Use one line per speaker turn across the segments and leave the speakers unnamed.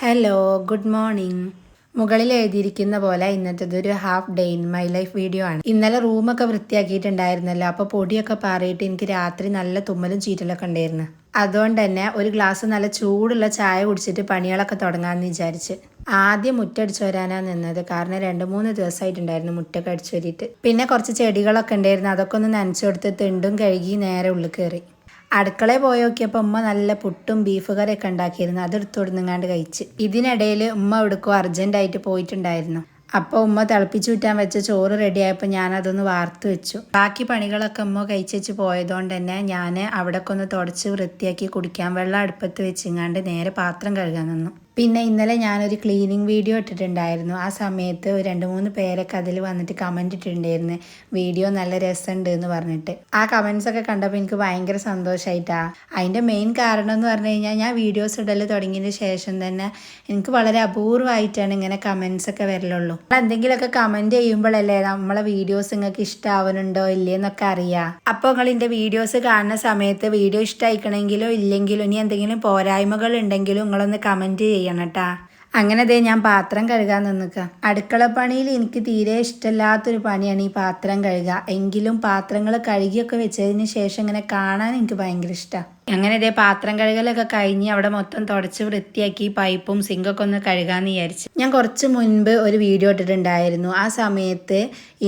Hello good morning മുകളിൽ എഴുതിയിരിക്കുന്ന പോലെ ഇന്നത്തേത് ഒരു half day in my life video ആണ്. ഇന്നലെ റൂമൊക്കെ വൃത്തിയാക്കിയിട്ടുണ്ടായിരുന്നല്ലോ അപ്പോൾ പൊടിയൊക്കെ പാറിയിട്ട് എനിക്ക് രാത്രി നല്ല തുമ്മലും ചീറ്റലൊക്കെ ഉണ്ടായിരുന്നു. അതുകൊണ്ട് തന്നെ ഒരു ഗ്ലാസ് നല്ല ചൂടുള്ള ചായ കുടിച്ചിട്ട് പണികളൊക്കെ തുടങ്ങാമെന്ന് വിചാരിച്ച്. ആദ്യം മുറ്റടിച്ചു വരാനാ നിന്നത്. കാരണം രണ്ട് മൂന്ന് ദിവസമായിട്ടുണ്ടായിരുന്നു മുറ്റൊക്കെ അടിച്ചു വരിയിട്ട്. പിന്നെ കുറച്ച് ചെടികളൊക്കെ ഉണ്ടായിരുന്നു അതൊക്കെ ഒന്ന് നനച്ചു കൊടുത്ത് തിണ്ടും കഴുകി നേരെ ഉള്ളിൽ കയറി. അടുക്കളയിൽ പോയി നോക്കിയപ്പോൾ ഉമ്മ നല്ല പുട്ടും ബീഫ് കറിയൊക്കെ ഉണ്ടാക്കിയിരുന്നു. അതെടുത്തു കൊടുങ്ങാണ്ട് കഴിച്ച്. ഇതിനിടയിൽ ഉമ്മ എടുക്കും അർജന്റായിട്ട് പോയിട്ടുണ്ടായിരുന്നു. അപ്പോൾ ഉമ്മ തിളപ്പിച്ചു വിറ്റാൻ വെച്ച ചോറ് റെഡിയായപ്പോൾ ഞാനതൊന്ന് വാർത്ത് വെച്ചു. ബാക്കി പണികളൊക്കെ ഉമ്മ കഴിച്ചു പോയതുകൊണ്ട് തന്നെ ഞാൻ അവിടെക്കൊന്ന് തുടച്ച് വൃത്തിയാക്കി കുടിക്കാൻ വെള്ളം അടുപ്പത്ത് വെച്ചിങ്ങാണ്ട് നേരെ പാത്രം കഴുകാൻ നിന്നു. പിന്നെ ഇന്നലെ ഞാനൊരു ക്ലീനിങ് വീഡിയോ ഇട്ടിട്ടുണ്ടായിരുന്നു. ആ സമയത്ത് രണ്ട് മൂന്ന് പേരൊക്കെ അതിൽ വന്നിട്ട് കമന്റ് ഇട്ടിട്ടുണ്ടായിരുന്നു. വീഡിയോ നല്ല രസമുണ്ട് എന്ന് പറഞ്ഞിട്ട്. ആ കമൻസ് ഒക്കെ കണ്ടപ്പോൾ എനിക്ക് ഭയങ്കര സന്തോഷമായിട്ടാണ് അതിന്റെ മെയിൻ കാരണം എന്ന് പറഞ്ഞു കഴിഞ്ഞാൽ ഞാൻ വീഡിയോസ് ഇടൽ തുടങ്ങിയതിന് ശേഷം തന്നെ എനിക്ക് വളരെ അപൂർവമായിട്ടാണ് ഇങ്ങനെ കമൻസ് ഒക്കെ വരലുള്ളൂ. എന്തെങ്കിലുമൊക്കെ കമന്റ് ചെയ്യുമ്പോഴല്ലേ നമ്മളെ വീഡിയോസ് നിങ്ങൾക്ക് ഇഷ്ടമാവുന്നുണ്ടോ ഇല്ലയെന്നൊക്കെ അറിയാം. അപ്പോൾ നിങ്ങൾ എന്റെ വീഡിയോസ് കാണുന്ന സമയത്ത് വീഡിയോ ഇഷ്ടമായിക്കണമെങ്കിലോ ഇല്ലെങ്കിലോ ഇനി എന്തെങ്കിലും പോരായ്മകൾ ഉണ്ടെങ്കിലും നിങ്ങളൊന്ന് കമന്റ് ചെയ്യണം കേട്ടാ അങ്ങനെ ദേ ഞാൻ പാത്രം കഴുകാൻ നിന്നുക്ക. അടുക്കള പണിയിൽ എനിക്ക് തീരെ ഇഷ്ടമില്ലാത്തൊരു പണിയാണ് ഈ പാത്രം കഴുകുക. എങ്കിലും പാത്രങ്ങൾ കഴുകിയൊക്കെ വെച്ചതിന് ശേഷം ഇങ്ങനെ കാണാൻ എനിക്ക് ഭയങ്കര ഇഷ്ടമാണ് അങ്ങനെ ഇതേ പാത്രം കഴുകലൊക്കെ കഴിഞ്ഞ് അവിടെ മൊത്തം തുടച്ച് വൃത്തിയാക്കി പൈപ്പും സിങ്കൊക്കെ ഒന്ന് കഴുകാമെന്ന് വിചാരിച്ചു ഞാൻ കുറച്ച് മുൻപ് ഒരു വീഡിയോ ഇട്ടിട്ടുണ്ടായിരുന്നു. ആ സമയത്ത്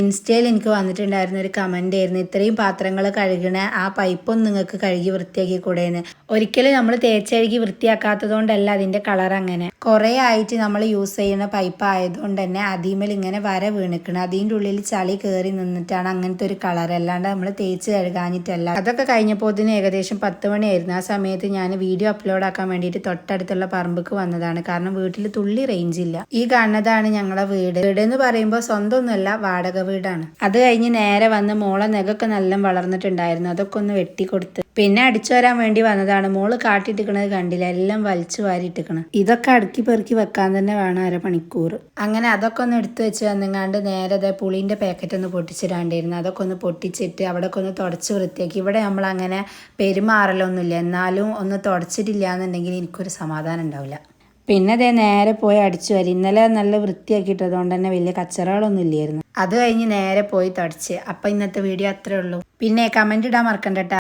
ഇൻസ്റ്റയിൽ എനിക്ക് വന്നിട്ടുണ്ടായിരുന്ന ഒരു കമന്റ് ആയിരുന്നു ഇത്രയും പാത്രങ്ങൾ കഴുകണ ആ പൈപ്പൊന്നും നിങ്ങൾക്ക് കഴുകി വൃത്തിയാക്കി കൂടെയെന്ന് ഒരിക്കലും നമ്മൾ തേച്ചഴുകി വൃത്തിയാക്കാത്തത് കൊണ്ടല്ല അതിന്റെ കളർ അങ്ങനെ. കുറേ ആയിട്ട് നമ്മൾ യൂസ് ചെയ്യുന്ന പൈപ്പ് ആയതുകൊണ്ട് തന്നെ അതിമേൽ ഇങ്ങനെ വര വീണിക്കണം. അതിന്റെ ഉള്ളിൽ ചളി കയറി നിന്നിട്ടാണ് അങ്ങനത്തെ ഒരു കളർ അല്ലാണ്ട് നമ്മൾ തേച്ച് കഴുകാഞ്ഞിട്ടല്ല. അതൊക്കെ കഴിഞ്ഞപ്പോൾ ഇതിന് ഏകദേശം പത്ത് മണിയായിരുന്നു. ആ സമയത്ത് ഞാൻ വീഡിയോ അപ്ലോഡ് ആക്കാൻ വേണ്ടിയിട്ട് തൊട്ടടുത്തുള്ള പറമ്പക്ക് വന്നതാണ്. കാരണം വീട്ടിൽ തുള്ളി റേഞ്ച് ഈ കാണുന്നതാണ് ഞങ്ങളെ വീട്. വീട് എന്ന് പറയുമ്പോൾ സ്വന്തമൊന്നുമല്ല വാടക വീടാണ്. അത് കഴിഞ്ഞ് നേരെ വന്ന് മോളെ നെഗൊക്കെ നല്ല വളർന്നിട്ടുണ്ടായിരുന്നു. അതൊക്കെ ഒന്ന് വെട്ടിക്കൊടുത്ത്. പിന്നെ അടിച്ചു വരാൻ വേണ്ടി വന്നതാണ്. മോൾ കാട്ടിട്ടിക്കണത് കണ്ടില്ല. എല്ലാം വലിച്ചു വാരിട്ടിക്കണം ഇതൊക്കെ അടുക്കി പെറുക്കി വെക്കാൻ തന്നെ വേണം അരമണിക്കൂർ. അങ്ങനെ അതൊക്കെ ഒന്ന് എടുത്തു വെച്ച് വന്നിങ്ങാണ്ട് നേരെ അതെ പുളിന്റെ പാക്കറ്റ് ഒന്ന് പൊട്ടിച്ചിടാണ്ടിരുന്നു. അതൊക്കെ ഒന്ന് പൊട്ടിച്ചിട്ട് അവിടെ ഒന്ന് തുടച്ച് വൃത്തിയാക്കി. ഇവിടെ നമ്മൾ അങ്ങനെ പെരുമാറലൊന്നുമില്ല. എന്നാലും ഒന്ന് തുടച്ചിട്ടില്ല എന്നുണ്ടെങ്കിൽ എനിക്കൊരു സമാധാനം ഉണ്ടാവില്ല. പിന്നെ അതേ നേരെ പോയി അടിച്ചു വരി. ഇന്നലെ നല്ല വൃത്തിയാക്കിയിട്ടതുകൊണ്ട് തന്നെ വലിയ കച്ചറകളൊന്നും ഇല്ലായിരുന്നു. അത് കഴിഞ്ഞ് നേരെ പോയി തുടച്ച്. അപ്പം ഇന്നത്തെ വീഡിയോ അത്രേ ഉള്ളൂ. പിന്നെ കമന്റ് ഇടാൻ മറക്കണ്ട